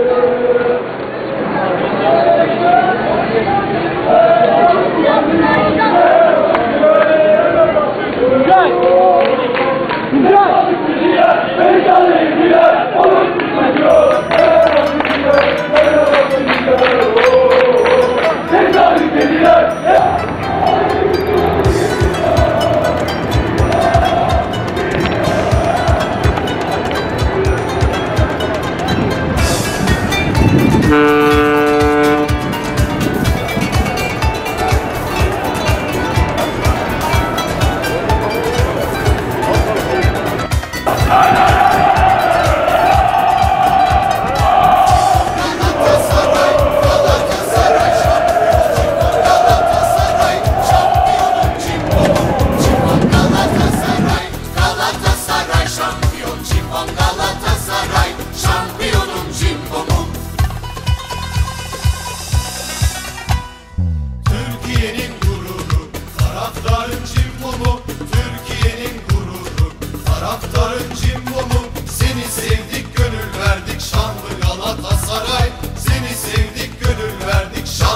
Yes! Yes! Mm-hmm.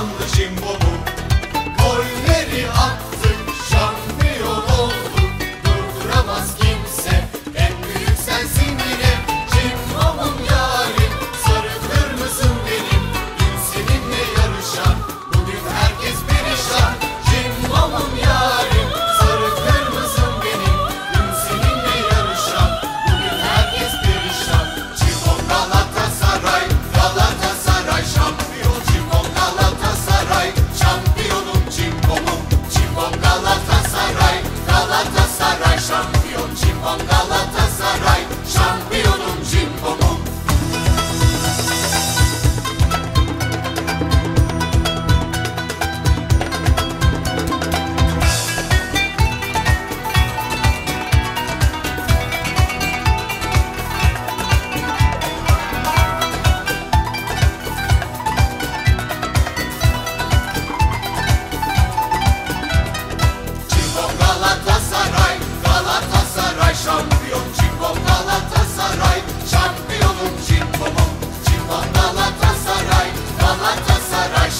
Almışım bobum Şampiyon Galatasaray Şampiyonum Çimbo'mum Çimbo Galatasaray Galatasaray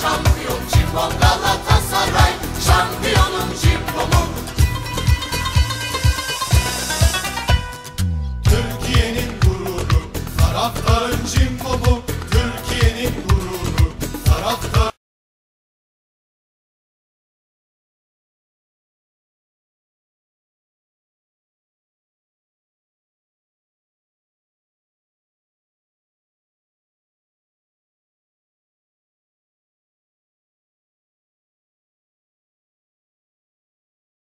Şampiyonum Çimbo'mum Türkiye'nin gururu Taraftarın Çimbo'mum